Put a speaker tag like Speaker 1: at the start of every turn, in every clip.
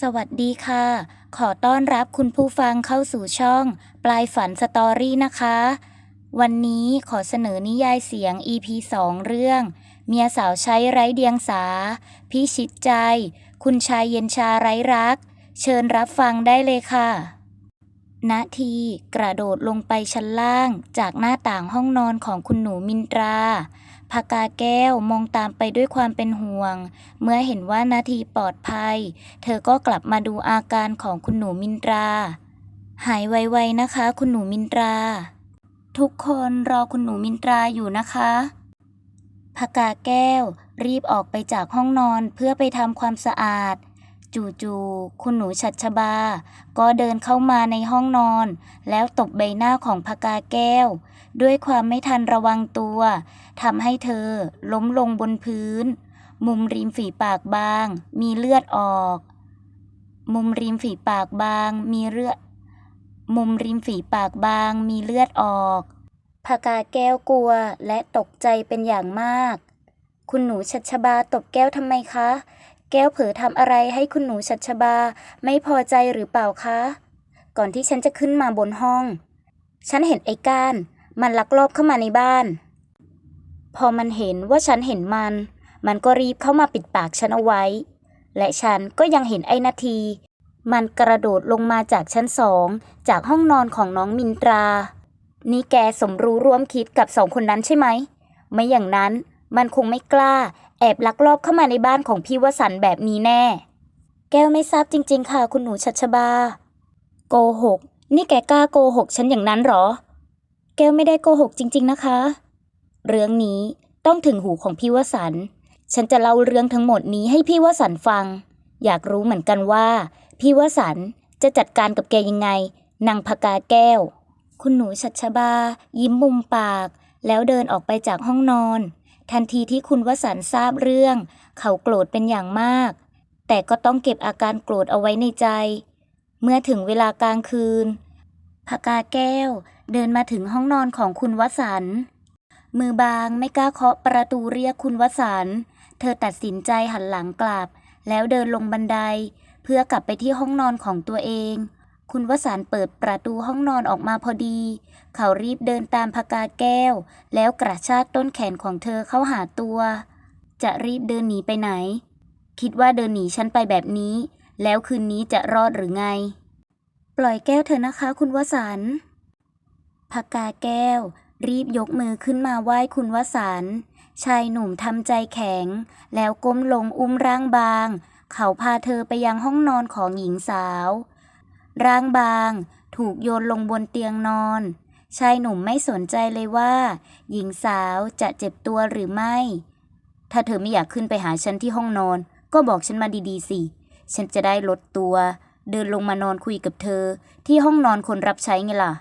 Speaker 1: สวัสดีค่ะ ขอต้อนรับคุณผู้ฟังเข้าสู่ช่อง ปลายฝันสตอรี่นะคะ วันนี้ขอเสนอนิยายเสียง EP 2 เรื่อง เมียสาวใช้ไร้เดียงสา พิชิตใจ คุณชายเย็นชาไร้รัก เชิญรับฟังได้เลยค่ะนาทีกระโดดลงไปชั้นล่างจากหน้าต่างห้องนอนของคุณหนูมินตรา พากาแก้วมองตามไปด้วยความเป็นห่วง เมื่อเห็นว่านาทีปลอดภัย เธอก็กลับมาดูอาการของคุณหนูมินตรา หายไวๆนะคะ คุณหนูมินตรา ทุกคนรอคุณหนูมินตราอยู่นะคะพากาแก้ว รีบออกไปจากห้องนอนเพื่อไปทำความสะอาดจู่ๆ คุณหนูชัชบา ก็เดินเข้ามาในห้องนอน แล้วตบใบหน้าของพากาแก้ว ด้วยความไม่ทันระวังตัวทำให้เธอล้มลงบนพื้น มุมริมฝีปากบาง มีเลือดออก มุมริมฝีปากบาง มีเลือด มุมริมฝีปากบาง มีเลือดออกพากาแก้วกลัวและตกใจเป็นอย่างมาก คุณหนูชัชบาตบแก้วทำไมคะ แก้วเผลอทำอะไรให้คุณหนูชัชบาไม่พอใจหรือเปล่าคะ ก่อนที่ฉันจะขึ้นมาบนห้อง ฉันเห็นไอ้ก้าน มันลักลอบเข้ามาในบ้าน พอมันเห็นว่าฉันเห็นมัน มันก็รีบเข้ามาปิดปากฉันเอาไว้ และฉันก็ยังเห็นไอ้นาที มันกระโดดลงมาจากชั้นสอง จากห้องนอนของน้องมินตรา นี่แกสมรู้ร่วมคิดกับสองคนนั้นใช่ไหม ไม่อย่างนั้นมันคงไม่กล้า แอบลักลอบเข้ามาในบ้านของพี่วสันต์แบบนี้แน่ แก้วไม่ทราบจริง ๆ ค่ะ คุณหนูชัชบา โกหก นี่แกกล้าโกหกฉันอย่างนั้นหรอ แก้วไม่ได้โกหกจริง ๆนะคะ เรื่องนี้ต้องถึงหูของพี่วสัน ฉันจะเล่าเรื่องทั้งหมดนี้ให้พี่วสันฟัง อยากรู้เหมือนกันว่า พี่วสันจะจัดการกับแกยังไง นางพกาแก้ว คุณหนูชัชบา ยิ้มมุมปาก แล้วเดินออกไปจากห้องนอน ทันทีที่คุณวสันทราบเรื่อง เขาโกรธเป็นอย่างมาก แต่ก็ต้องเก็บอาการโกรธเอาไว้ในใจ เมื่อถึงเวลากลางคืนพกาแก้ว เดินมาถึงห้องนอนของคุณวสันต์มือบางไม่กล้าเคาะประตูเรียกคุณวสันต์เธอตัดสินใจหันหลังกลับ แล้วเดินลงบันได เพื่อกลับไปที่ห้องนอนของตัวเอง คุณวสันต์เปิดประตูห้องนอนออกมาพอดี เขารีบเดินตามพกาแก้ว แล้วกระชากต้นแขนของเธอเข้าหาตัว จะรีบเดินหนีไปไหน คิดว่าเดินหนีฉันไปแบบนี้ แล้วคืนนี้จะรอดหรือไง ปล่อยแก้วเถอนะคะ คุณวสันต์ พกาแก้ว รีบยกมือขึ้นมาไหว้คุณวสันต์ชายหนุ่มทำใจแข็ง แล้วก้มลงอุ้มร่างบาง เขาพาเธอไปยังห้องนอนของหญิงสาว ร่างบางถูกโยนลงบนเตียงนอน ชายหนุ่มไม่สนใจเลยว่า หญิงสาวจะเจ็บตัวหรือไม่ ถ้าเธอไม่อยากขึ้นไปหาฉันที่ห้องนอน ก็บอกฉันมาดีๆสิ ฉันจะได้ลดตัว เดินลงมานอนคุยกับเธอ ที่ห้องนอนคนรับใช้ไงล่ะ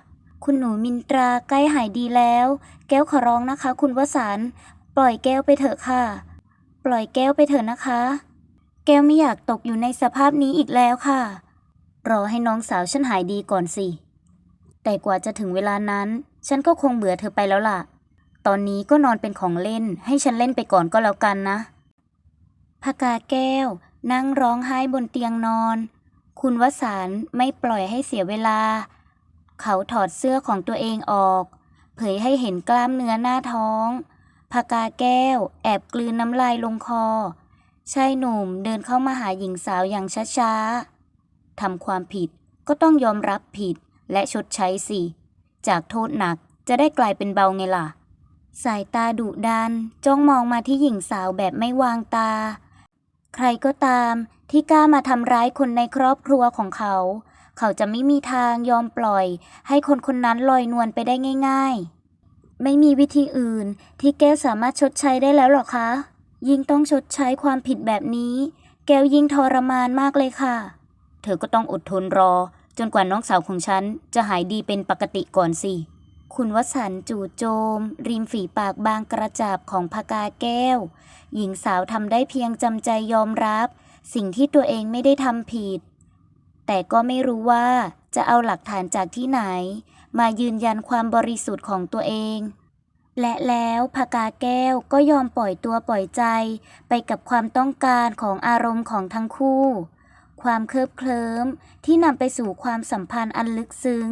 Speaker 1: คุณหนูมินตราใกล้หายดีแล้ว แก้วขอร้องนะคะ คุณวสันปล่อยแก้วไปเถอะค่ะ ปล่อยแก้วไปเถอะนะคะ แก้วไม่อยากตกอยู่ในสภาพนี้อีกแล้วค่ะ รอให้น้องสาวฉันหายดีก่อนสิ แต่กว่าจะถึงเวลานั้น ฉันก็คงเบื่อเธอไปแล้วล่ะ ตอนนี้ก็นอนเป็นของเล่น ให้ฉันเล่นไปก่อนก็แล้วกันนะพกาแก้ว นั่งร้องไห้บนเตียงนอน คุณวสานไม่ปล่อยให้เสียเวลา เขาถอดเสื้อของตัวเองออก เผยให้เห็นกล้ามเนื้อหน้าท้องพากาแก้ว แอบกลืนน้ำลายลงคอชายหนุ่มเดินเข้ามาหาหญิงสาวอย่างช้าๆทำความผิดก็ต้องยอมรับผิดและชดใช้สิ จากโทษหนักจะได้กลายเป็นเบาไงล่ะ สายตาดุดันจ้องมองมาที่หญิงสาวแบบไม่วางตา ใครก็ตามที่กล้ามาทำร้ายคนในครอบครัวของเขา เขาจะไม่มีทางยอมปล่อย ให้คนคนนั้นลอยนวลไปได้ง่าย ๆ ไม่มีวิธีอื่นที่แก้วสามารถชดใช้ได้แล้วหรอคะ ยิ่งต้องชดใช้ความผิดแบบนี้ แก้วยิ่งทรมานมากเลยค่ะ เธอก็ต้องอดทนรอ จนกว่าน้องสาวของฉันจะหายดีเป็นปกติก่อนสิคุณวสันต์จู่โจม ริมฝีปากบางกระจับของพกาแก้ว หญิงสาวทำได้เพียงจำใจยอมรับ สิ่งที่ตัวเองไม่ได้ทำผิด แต่ก็ไม่รู้ว่าจะเอาหลักฐานจากที่ไหน มายืนยันความบริสุทธิ์ของตัวเอง และแล้วพกาแก้วก็ยอมปล่อยตัวปล่อยใจไปกับความต้องการของอารมณ์ของทั้งคู่ ความเคลิบเคลิ้มที่นำไปสู่ความสัมพันธ์อันลึกซึ้ง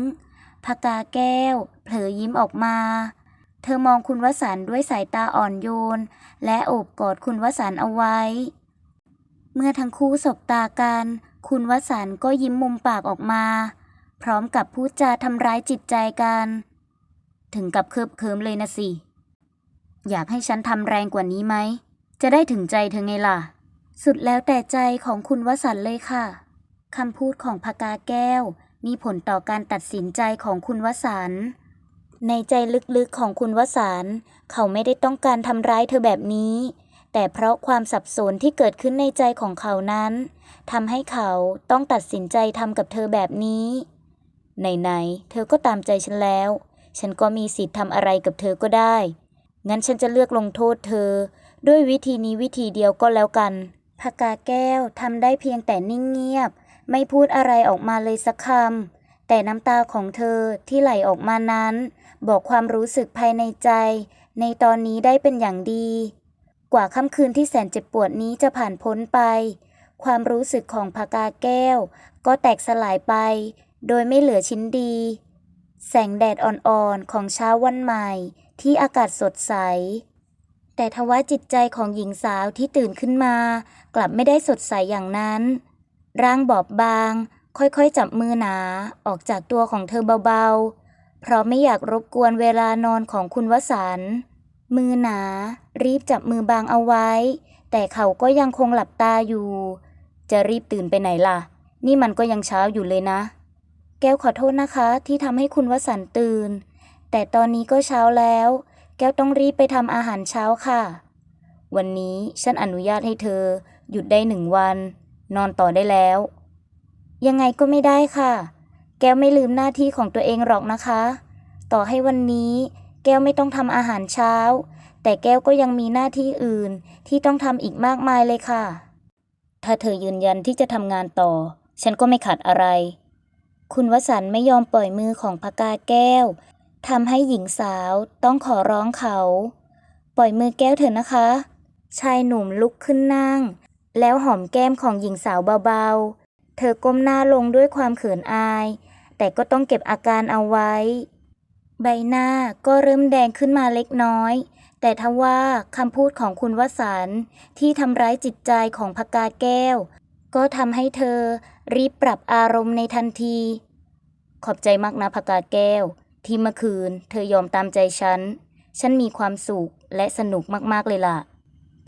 Speaker 1: พกาแก้ว เผลอยิ้มออกมา เธอมองคุณวสันด้วยสายตาอ่อนโยน และโอบกอดคุณวสันเอาไว้ เมื่อทั้งคู่สบตากัน คุณวสันต์ก็ยิ้มมุมปากออกมา พร้อมกับพูดจาทำร้ายจิตใจกัน ถึงกับเคิบเคิมเลยนะสิ อยากให้ฉันทำแรงกว่านี้ไหม จะได้ถึงใจเธอไงล่ะ สุดแล้วแต่ใจของคุณวสันต์เลยค่ะคำพูดของพกาแก้ว มีผลต่อการตัดสินใจของคุณวสันต์ในใจลึกๆของคุณวสันต์เขาไม่ได้ต้องการทำร้ายเธอแบบนี้ แต่เพราะความสับสนที่เกิดขึ้นในใจของเขานั้นทำให้เขาต้องตัดสินใจทำกับเธอแบบนี้ ไหนๆ เธอก็ตามใจฉันแล้ว ฉันก็มีสิทธิ์ทำอะไรกับเธอก็ได้ งั้นฉันจะเลือกลงโทษเธอ ด้วยวิธีนี้วิธีเดียวก็แล้วกันพกาแก้วทำได้เพียงแต่นิ่งเงียบ ไม่พูดอะไรออกมาเลยสักคำ แต่น้ำตาของเธอที่ไหลออกมานั้น บอกความรู้สึกภายในใจ ในตอนนี้ได้เป็นอย่างดี กว่าค่ำคืนที่แสนเจ็บปวดนี้จะผ่านพ้นไป ความรู้สึกของพกาแก้ว ก็แตกสลายไป โดยไม่เหลือชิ้นดี แสงแดดอ่อนๆของเช้าวันใหม่ที่อากาศสดใส แต่ทว่าจิตใจของหญิงสาวที่ตื่นขึ้นมา กลับไม่ได้สดใสอย่างนั้น ร่างบอบบาง ค่อยๆจับมือหนาออกจากตัวของเธอเบาๆ เพราะไม่อยากรบกวนเวลานอนของคุณวสันต์ มือหนา รีบจับมือบางเอาไว้ แต่เขาก็ยังคงหลับตาอยู่ จะรีบตื่นไปไหนล่ะ นี่มันก็ยังเช้าอยู่เลยนะ แก้วขอโทษนะคะ ที่ทำให้คุณวสันตื่น แต่ตอนนี้ก็เช้าแล้ว แก้วต้องรีบไปทำอาหารเช้าค่ะ วันนี้ฉันอนุญาตให้เธอ หยุดได้หนึ่งวัน นอนต่อได้แล้ว ยังไงก็ไม่ได้ค่ะ แก้วไม่ลืมหน้าที่ของตัวเองหรอกนะคะ ต่อให้วันนี้ แก้วไม่ต้องทำอาหารเช้า แต่แก้วก็ยังมีหน้าที่อื่นที่ต้องทำอีกมากมายเลยค่ะ ถ้าเธอยืนยันที่จะทำงานต่อ ฉันก็ไม่ขัดอะไร คุณวสันต์ไม่ยอมปล่อยมือของพกาแก้วทำให้หญิงสาวต้องขอร้องเขา ปล่อยมือแก้วเถอะนะคะ ชายหนุ่มลุกขึ้นนั่ง แล้วหอมแก้มของหญิงสาวเบาๆ เธอก้มหน้าลงด้วยความเขินอาย แต่ก็ต้องเก็บอาการเอาไว้ ใบหน้าก็เริ่มแดงขึ้นมาเล็กน้อย แต่ทว่าคำพูดของคุณวสันต์ที่ทำร้ายจิตใจของพกาแก้ว ก็ทำให้เธอรีบปรับอารมณ์ในทันที ขอบใจมากนะพกาแก้ว ที่เมื่อคืนเธอยอมตามใจฉัน ฉันมีความสุขและสนุกมากๆเลยล่ะ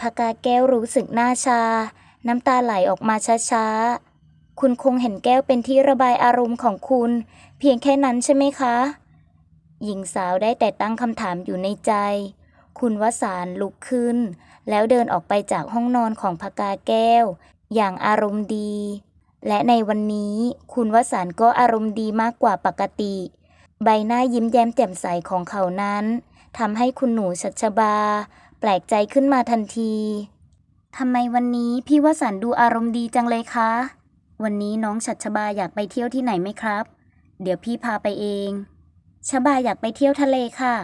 Speaker 1: พกาแก้วรู้สึกหน้าชา น้ำตาไหลออกมาช้าๆ คุณคงเห็นแก้วเป็นที่ระบายอารมณ์ของคุณ เพียงแค่นั้นใช่ไหมคะ หญิงสาวได้แต่ตั้งคำถามอยู่ในใจ คุณวสานลุกขึ้น แล้วเดินออกไปจากห้องนอนของพกาแก้ว อย่างอารมณ์ดี และในวันนี้คุณวสันก็อารมณ์ดีมากกว่าปกติ ใบหน้ายิ้มแย้มแจ่มใสของเขานั้นทำให้คุณหนูชัชบา แปลกใจขึ้นมาทันทีทำไมวันนี้พี่วสันดูอารมณ์ดีจังเลยคะ วันนี้น้องชัชบาอยากไปเที่ยวที่ไหนไหมครับ เดี๋ยวพี่พาไปเอง ชบาอยากไปเที่ยวทะเลค่ะ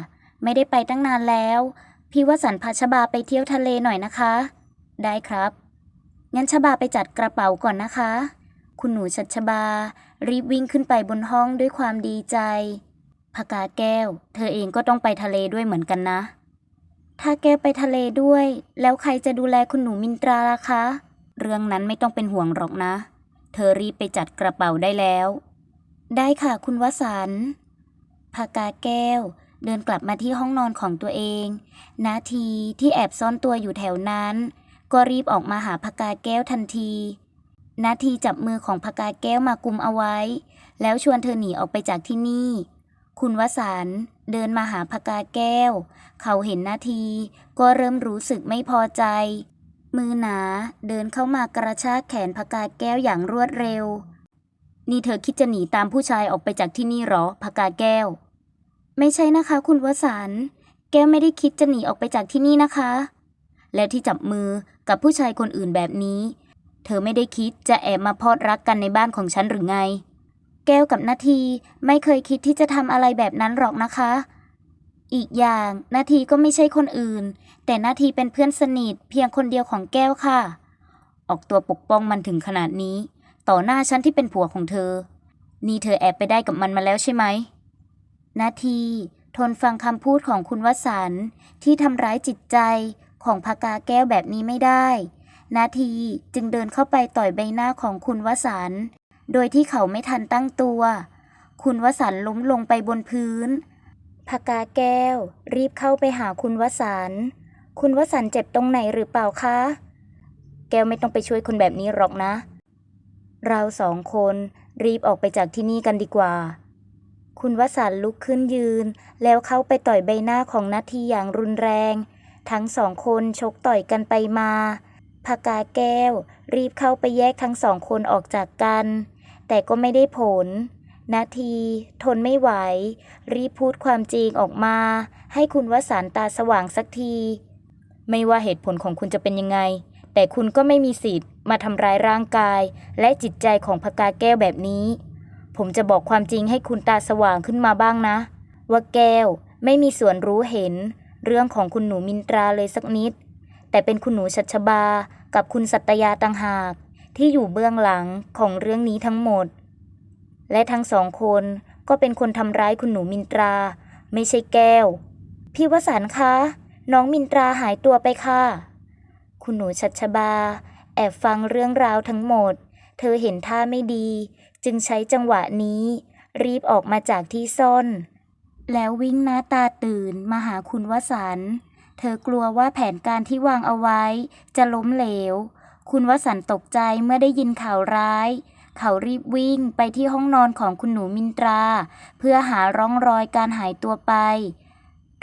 Speaker 1: ไม่ได้ไปตั้งนานแล้ว พี่วสันต์พาชบาไปเที่ยวทะเลหน่อยนะคะ ได้ครับ งั้นชบาไปจัดกระเป๋าก่อนนะคะ คุณหนูชัชบา รีบวิ่งขึ้นไปบนห้องด้วยความดีใจพกาแก้ว เธอเองก็ต้องไปทะเลด้วยเหมือนกันนะ ถ้าแกวไปทะเลด้วย แล้วใครจะดูแลคุณหนูมินตราล่ะคะ เรื่องนั้นไม่ต้องเป็นห่วงหรอกนะ เธอรีบไปจัดกระเป๋าได้แล้ว ได้ค่ะคุณวสันต์ พกาแก้ว เดินกลับมาที่ห้องนอนของตัวเอง นาทีที่แอบซ่อนตัวอยู่แถวนั้น ก็รีบออกมาหาพกาแก้วทันที นาทีจับมือของพกาแก้วมากุมเอาไว้ แล้วชวนเธอหนีออกไปจากที่นี่ คุณวสันเดินมาหาพกาแก้ว เขาเห็นนาทีก็เริ่มรู้สึกไม่พอใจ มือหนาเดินเข้ามากระชากแขนพกาแก้วอย่างรวดเร็ว นี่เธอคิดจะหนีตามผู้ชายออกไปจากที่นี่หรอพกาแก้ว ไม่ใช่นะคะ คุณวสันแก้วไม่ได้คิดจะหนีออกไปจากที่นี่นะคะ แล้วที่จับมือกับผู้ชายคนอื่นแบบนี้ เธอไม่ได้คิดจะแอบมาพอดรักกันในบ้านของฉันหรือไง แก้วกับนาทีไม่เคยคิดที่จะทำอะไรแบบนั้นหรอกนะคะ อีกอย่างนาทีก็ไม่ใช่คนอื่น แต่นาทีเป็นเพื่อนสนิทเพียงคนเดียวของแก้วค่ะ ออกตัวปกป้องมันถึงขนาดนี้ ต่อหน้าฉันที่เป็นผัวของเธอ นี่เธอแอบไปได้กับมันมาแล้วใช่ไหม นาที ทนฟังคำพูดของคุณวสันต์ที่ทำร้ายจิตใจของพกาแก้วแบบนี้ไม่ได้ นาทีจึงเดินเข้าไปต่อยใบหน้าของคุณวสันต์โดยที่เขาไม่ทันตั้งตัว คุณวสันต์ล้มลงไปบนพื้นพกาแก้ว รีบเข้าไปหาคุณวสันต์คุณวสันต์เจ็บตรงไหนหรือเปล่าคะ แก้วไม่ต้องไปช่วยคนแบบนี้หรอกนะ เราสองคนรีบออกไปจากที่นี่กันดีกว่า คุณวสันต์ลุกขึ้นยืน แล้วเข้าไปต่อยใบหน้าของนาทีอย่างรุนแรง ทั้งสองคนชกต่อยกันไปมาพากาแก้ว รีบเข้าไปแยกทั้งสองคนออกจากกัน แต่ก็ไม่ได้ผล นาที ทนไม่ไหว รีบพูดความจริงออกมา ให้คุณวสันต์ตาสว่างสักที ไม่ว่าเหตุผลของคุณจะเป็นยังไง แต่คุณก็ไม่มีสิทธิ์มาทำร้ายร่างกาย และจิตใจของพกาแก้วแบบนี้ ผมจะบอกความจริงให้คุณตาสว่างขึ้นมาบ้างนะ ว่าแก้วไม่มีส่วนรู้เห็น เรื่องของคุณหนูมินตราเลยสักนิด แต่เป็นคุณหนูชัชบา กับคุณสัตยาต่างหาก ที่อยู่เบื้องหลังของเรื่องนี้ทั้งหมด และทั้งสองคนก็เป็นคนทำร้ายคุณหนูมินตรา ไม่ใช่แก้ว พี่วสันคะ น้องมินตราหายตัวไปค่ะ คุณหนูชัชบา แอบฟังเรื่องราวทั้งหมด เธอเห็นท่าไม่ดี จึงใช้จังหวะนี้ รีบออกมาจากที่ซ่อน แล้ววิ่งหน้าตาตื่นมาหาคุณวสันเธอกลัวว่าแผนการที่วางเอาไว้ จะล้มเหลว คุณวสันตกใจเมื่อได้ยินข่าวร้าย เขารีบวิ่งไปที่ห้องนอนของคุณหนูมินตรา เพื่อหาร่องรอยการหายตัวไป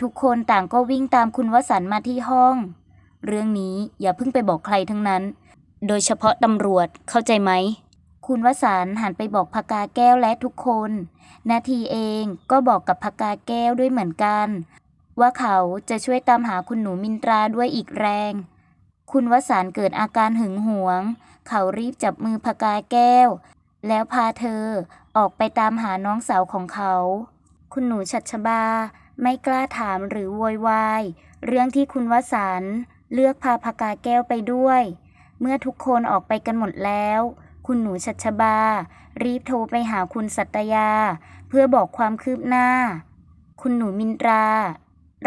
Speaker 1: ทุกคนต่างก็วิ่งตามคุณวสันมาที่ห้อง เรื่องนี้อย่าเพิ่งไปบอกใครทั้งนั้น โดยเฉพาะตำรวจเข้าใจไหม คุณวสันต์หันไปบอกพกาแก้วและทุกคน นาทีเองก็บอกกับพกาแก้วด้วยเหมือนกัน ว่าเขาจะช่วยตามหาคุณหนูมินตราด้วยอีกแรง คุณวสันต์เกิดอาการหึงหวง เขารีบจับมือพกาแก้ว แล้วพาเธอออกไปตามหาน้องสาวของเขา คุณหนูชัชบาไม่กล้าถามหรือโวยวายเรื่องที่คุณวสันต์ เลือกพาพกาแก้วไปด้วย เมื่อทุกคนออกไปกันหมดแล้ว คุณหนูชัชบา รีบโทรไปหาคุณสัตยา เพื่อบอกความคืบหน้า คุณหนูมินตรา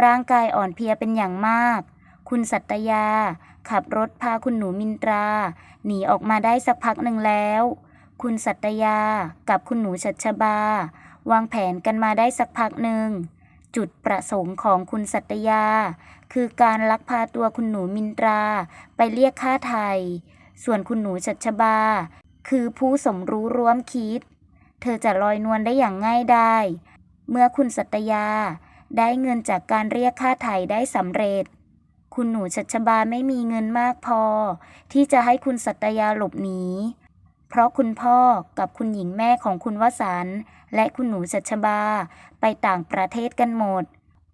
Speaker 1: ร่างกายอ่อนเพลียเป็นอย่างมาก คุณสัตยา ขับรถพาคุณหนูมินตรา หนีออกมาได้สักพักหนึ่งแล้ว คุณสัตยากับคุณหนูชัชบา วางแผนกันมาได้สักพักหนึ่งจุดประสงค์ของคุณสัตยา คือการลักพาตัวคุณหนูมินตราไปเรียกค่าไทย ส่วนคุณหนูชัชบา คือผู้สมรู้ร่วมคิด เธอจะลอยนวลได้อย่างง่ายได้ เมื่อคุณสัตยาได้เงินจากการเรียกค่าไถ่ได้สำเร็จ คุณหนูชัชบาไม่มีเงินมากพอ ที่จะให้คุณสัตยาหลบหนี เพราะคุณพ่อกับคุณหญิงแม่ของคุณวสันและคุณหนูชัชบาไปต่างประเทศกันหมด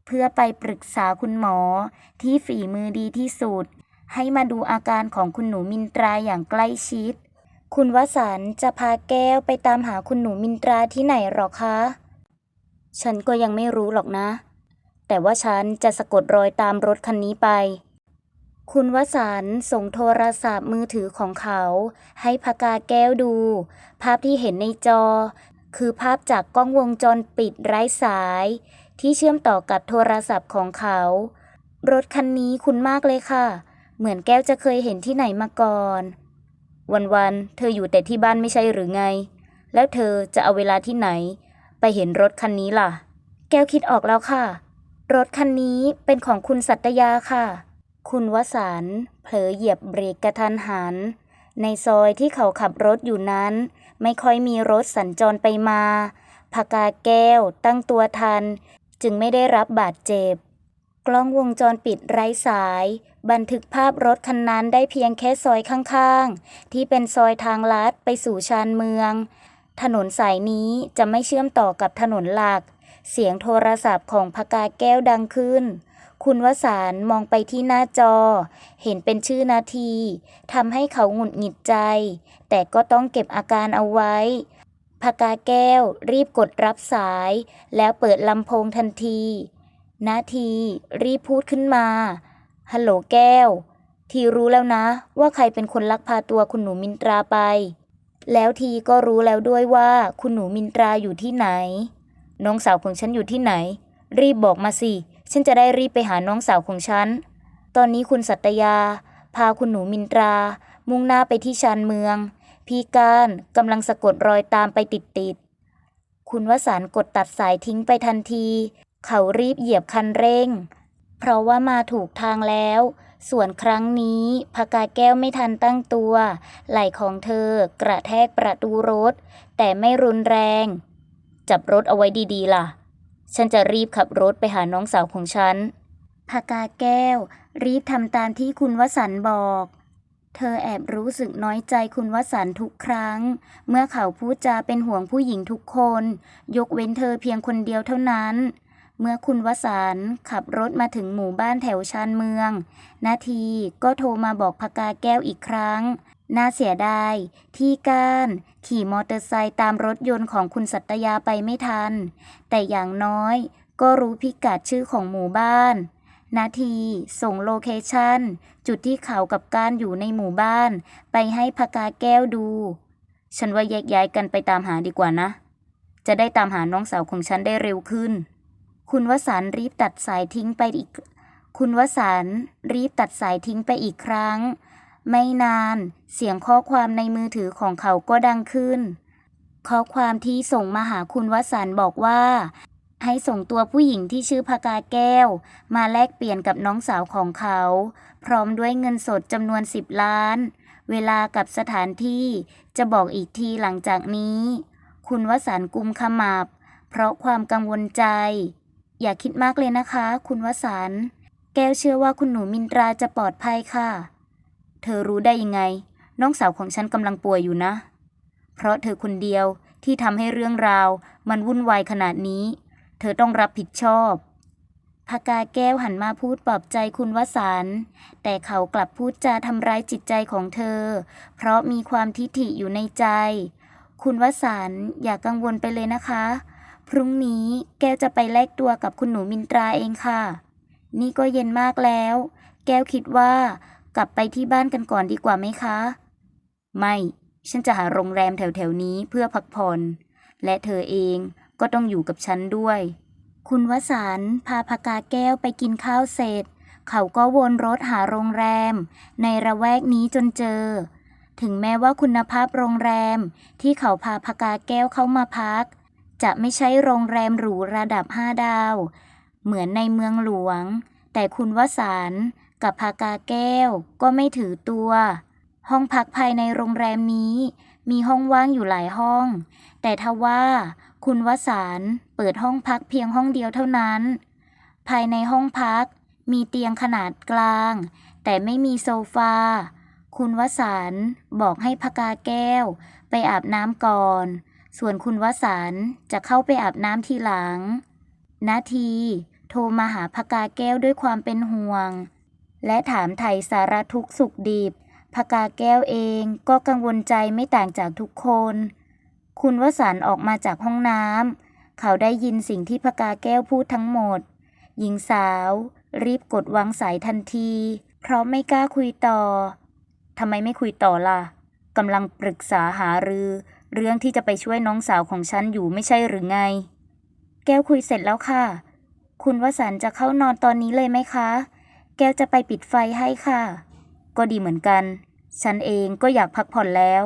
Speaker 1: เพื่อไปปรึกษาคุณหมอที่ฝีมือดีที่สุด ให้มาดูอาการของคุณหนูมินตราอย่างใกล้ชิด คุณวสันต์จะพาแก้วไปตามหาคุณหนูมินตราที่ไหนหรอคะ ฉันก็ยังไม่รู้หรอกนะ แต่ว่าฉันจะสะกดรอยตามรถคันนี้ไป คุณวสันต์ส่งโทรศัพท์มือถือของเขา ให้พกาแก้วดู ภาพที่เห็นในจอ คือภาพจากกล้องวงจรปิดไร้สาย ที่เชื่อมต่อกับโทรศัพท์ของเขา รถคันนี้คุ้นมากเลยค่ะ เหมือนแก้วจะเคยเห็นที่ไหนมาก่อน วันๆ เธออยู่แต่ที่บ้านไม่ใช่หรือไง แล้วเธอจะเอาเวลาที่ไหน ไปเห็นรถคันนี้ล่ะ แก้วคิดออกแล้วค่ะ รถคันนี้เป็นของคุณสัตยาค่ะ คุณวสันต์เผลอเหยียบเบรกกระทันหัน ในซอยที่เขาขับรถอยู่นั้น ไม่ค่อยมีรถสัญจรไปมาพากาแก้วตั้งตัวทัน จึงไม่ได้รับบาดเจ็บ กล้องวงจรปิดไร้สาย บันทึกภาพรถคันนั้นได้เพียงแค่ซอยข้างๆ ที่เป็นซอยทางลัดไปสู่ชานเมือง ถนนสายนี้จะไม่เชื่อมต่อกับถนนหลัก เสียงโทรศัพท์ของพกาแก้วดังขึ้นคุณวสานมองไปที่หน้าจอ เห็นเป็นชื่อนาทีทำให้เขาหงุดหงิดใจ แต่ก็ต้องเก็บอาการเอาไว้ พกาแก้ว รีบกดรับสาย แล้วเปิดลำโพงทันทีนาที รีบพูดขึ้นมา ฮัลโหลแก้ว ทีรู้แล้วนะ ว่าใครเป็นคนลักพาตัวคุณหนูมินตราไป แล้วทีก็รู้แล้วด้วยว่าคุณหนูมินตราอยู่ที่ไหน น้องสาวของฉันอยู่ที่ไหน รีบบอกมาสิ ฉันจะได้รีบไปหาน้องสาวของฉัน ตอนนี้คุณสัตยา พาคุณหนูมินตรา มุ่งหน้าไปที่ชานเมือง พี่การกำลังสะกดรอยตามไปติดๆ คุณวสานต์กดตัดสายทิ้งไปทันที เขารีบเหยียบคันเร่ง เพราะว่ามาถูกทางแล้ว ส่วนครั้งนี้พกาแก้วไม่ทันตั้งตัว ไหล่ของเธอกระแทกประตูรถ แต่ไม่รุนแรง จับรถเอาไว้ดีๆ ล่ะ ฉันจะรีบขับรถไปหาน้องสาวของฉันพกาแก้ว รีบทำตามที่คุณวสันต์บอก เธอแอบรู้สึกน้อยใจคุณวสันต์ทุกครั้ง เมื่อเขาพูดจาเป็นห่วงผู้หญิงทุกคน ยกเว้นเธอเพียงคนเดียวเท่านั้น เมื่อคุณวสานต์ขับรถมาถึงหมู่บ้านแถวชานเมือง นาทีก็โทรมาบอกพกาแก้วอีกครั้ง น่าเสียดาย ที่กานขี่มอเตอร์ไซค์ตามรถยนต์ของคุณสัตยาไปไม่ทัน แต่อย่างน้อยก็รู้พิกัดชื่อของหมู่บ้าน นาที ส่งโลเคชันจุดที่เขากับกานอยู่ในหมู่บ้าน ไปให้พกาแก้วดู ฉันว่าแยกย้ายกันไปตามหาดีกว่านะ จะได้ตามหาน้องสาวของฉันได้เร็วขึ้น คุณวสานรีบตัดสายทิ้งไปอีก คุณวสานรีบตัดสายทิ้งไปอีกครั้ง ไม่นาน เสียงข้อความในมือถือของเขาก็ดังขึ้น ข้อความที่ส่งมาหาคุณวสันบอกว่า ให้ส่งตัวผู้หญิงที่ชื่อพกาแก้ว มาแลกเปลี่ยนกับน้องสาวของเขา พร้อมด้วยเงินสดจำนวน10ล้าน เวลากับสถานที่จะบอกอีกทีหลังจากนี้ คุณวสันกุมขมับ เพราะความกังวลใจ อย่าคิดมากเลยนะคะ คุณวสันแก้วเชื่อว่าคุณหนูมินตราจะปลอดภัยค่ะ เธอรู้ได้ยังไง น้องสาวของฉันกำลังป่วยอยู่นะ เพราะเธอคนเดียวที่ทำให้เรื่องราว มันวุ่นวายขนาดนี้ เธอต้องรับผิดชอบพกาแก้วหันมาพูดปลอบใจคุณวสันต์แต่เขากลับพูดจาทำร้ายจิตใจของเธอ เพราะมีความทิฐิอยู่ในใจ คุณวสันต์อย่ากกังวลไปเลยนะคะ พรุ่งนี้แก้วจะไปแลกตัวกับคุณหนูมินตราเองค่ะ นี่ก็เย็นมากแล้ว แก้วคิดว่ากลับไปที่บ้านกันก่อนดีกว่าไหมคะ ไม่ ฉันจะหาโรงแรมแถวๆนี้เพื่อพักผ่อน และเธอเอง ก็ต้องอยู่กับฉันด้วย คุณวสันต์พาพกาแก้วไปกินข้าวเสร็จ เขาก็วนรถหาโรงแรม ในระแวกนี้จนเจอ ถึงแม้ว่าคุณภาพโรงแรมที่เขาพาพกาแก้วเข้ามาพัก จะไม่ใช่โรงแรมหรูระดับห้าดาว เหมือนในเมืองหลวง แต่คุณวสันต์กับพากาแก้วก็ไม่ถือตัว ห้องพักภายในโรงแรมนี้ มีห้องว่างอยู่หลายห้อง แต่ทว่า คุณวสานต์เปิดห้องพักเพียงห้องเดียวเท่านั้น ภายในห้องพักมีเตียงขนาดกลาง แต่ไม่มีโซฟา คุณวสานต์บอกให้พกาแก้ว ไปอาบน้ำก่อน ส่วนคุณวสานต์จะเข้าไปอาบน้ำทีหลัง นาที โทรมาหาพกาแก้วด้วยความเป็นห่วง และถามไถ่สารทุกสุขดิบพกาแก้วเองก็กังวลใจไม่ต่างจากทุกคน คุณวสันออกมาจากห้องน้ำเขาได้ยินสิ่งที่พกาแก้วพูดทั้งหมด หญิงสาว รีบกดวางสายทันที เพราะไม่กล้าคุยต่อทำไมไม่คุยต่อล่ะกำลังปรึกษาหารือ เรื่องที่จะไปช่วยน้องสาวของฉันอยู่ไม่ใช่หรือไง แก้วคุยเสร็จแล้วค่ะ คุณวสันจะเข้านอนตอนนี้เลยไหมคะ แก้วจะไปปิดไฟให้ค่ะ ก็ดีเหมือนกัน ฉันเองก็อยากพักผ่อนแล้ว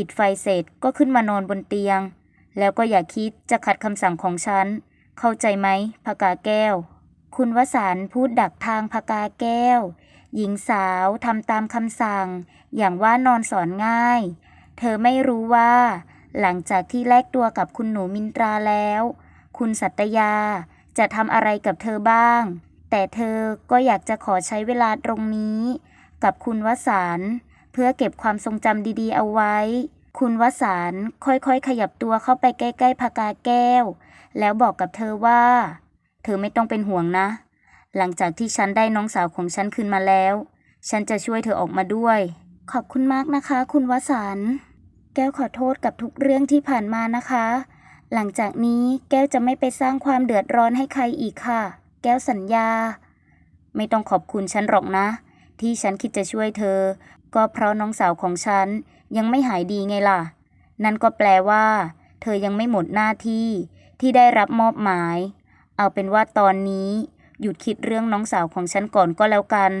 Speaker 1: ปิดไฟเสร็จก็ขึ้นมานอนบนเตียง แล้วก็อย่าคิดจะขัดคำสั่งของฉัน เข้าใจไหมพกาแก้ว คุณวสันต์พูดดักทางพกาแก้ว หญิงสาวทำตามคำสั่ง อย่างว่านอนสอนง่าย เธอไม่รู้ว่า หลังจากที่แลกตัวกับคุณหนูมินตราแล้ว คุณสัตยาจะทำอะไรกับเธอบ้าง แต่เธอก็อยากจะขอใช้เวลาตรงนี้ กับคุณวสานต์ เพื่อเก็บความทรงจำดีๆเอาไว้ คุณวสานต์ค่อยๆ ขยับตัวเข้าไปใกล้ๆพกาแก้ว แล้วบอกกับเธอว่า เธอไม่ต้องเป็นห่วงนะ หลังจากที่ฉันได้น้องสาวของฉันคืนมาแล้ว ฉันจะช่วยเธอออกมาด้วย ขอบคุณมากนะคะ คุณวสันต์แก้วขอโทษกับทุกเรื่องที่ผ่านมานะคะ หลังจากนี้แก้วจะไม่ไปสร้างความเดือดร้อนให้ใครอีกค่ะ แก้วสัญญา ไม่ต้องขอบคุณฉันหรอกนะ ที่ฉันคิดจะช่วยเธอ ก็เพราะน้องสาวของฉันยังไม่หายดีไงล่ะ นั่นก็แปลว่า เธอยังไม่หมดหน้าที่ที่ได้รับมอบหมาย เอาเป็นว่าตอนนี้หยุดคิดเรื่องน้องสาวของฉันก่อนก็แล้วกัน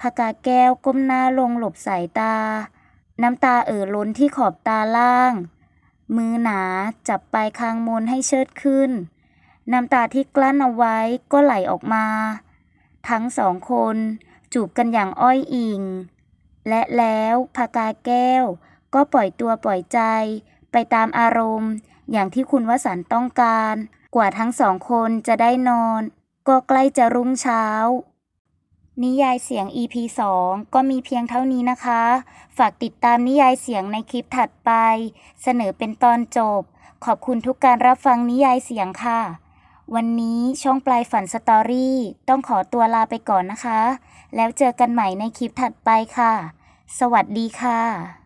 Speaker 1: พากาแก้วก้มหน้าลงหลบสายตา น้ำตาเอ่อล้นที่ขอบตาล่าง มือหนาจับปลายคางมนให้เชิดขึ้น น้ำตาที่กลั้นเอาไว้ก็ไหลออกมา ทั้งสองคนจูบกันอย่างอ้อยอิง และแล้วพากาแก้ว ก็ปล่อยตัวปล่อยใจ ไปตามอารมณ์ อย่างที่คุณวสันต์ต้องการ กว่าทั้งสองคนจะได้นอน ก็ใกล้จะรุ่งเช้า นิยายเสียง EP 2 ก็มีเพียงเท่านี้นะคะ ฝากติดตามนิยายเสียงในคลิปถัดไป เสนอเป็นตอนจบ ขอบคุณทุกการรับฟังนิยายเสียงค่ะ วันนี้ช่องปลายฝันสตอรี่ต้องขอตัวลาไปก่อนนะคะ แล้วเจอกันใหม่ในคลิปถัดไปค่ะ สวัสดีค่ะ